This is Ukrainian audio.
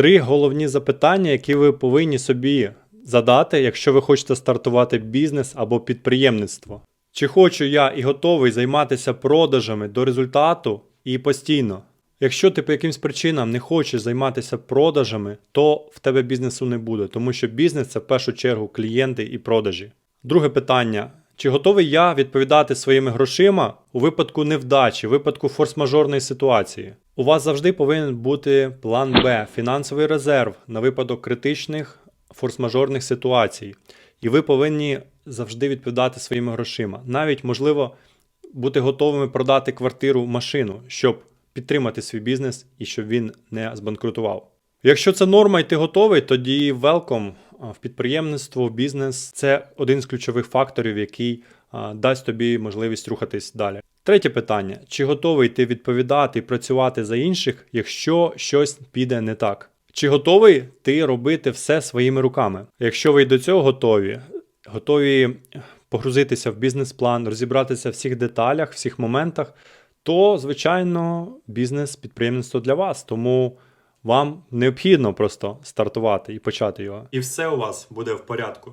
Три головні запитання, які ви повинні собі задати, якщо ви хочете стартувати бізнес або підприємництво. Чи хочу я і готовий займатися продажами до результату і постійно? Якщо ти по якимсь причинам не хочеш займатися продажами, то в тебе бізнесу не буде, тому що бізнес це в першу чергу клієнти і продажі. Друге питання: чи готовий я відповідати своїми грошима у випадку невдачі, випадку форс-мажорної ситуації? У вас завжди повинен бути план Б, фінансовий резерв на випадок критичних форс-мажорних ситуацій. І ви повинні завжди відповідати своїми грошима. Навіть можливо бути готовими продати квартиру, машину, щоб підтримати свій бізнес і щоб він не збанкрутував. Якщо це норма і ти готовий, тоді а, в підприємництво, в бізнес це один з ключових факторів, який дасть тобі можливість рухатись далі. Третє питання: чи готовий ти відповідати і працювати за інших, якщо щось піде не так? Чи готовий ти робити все своїми руками? Якщо ви до цього готові, готові погрузитися в бізнес-план, розібратися в всіх деталях, всіх моментах, то, звичайно, бізнес підприємництво для вас. Тому вам необхідно просто стартувати і почати його. І все у вас буде в порядку.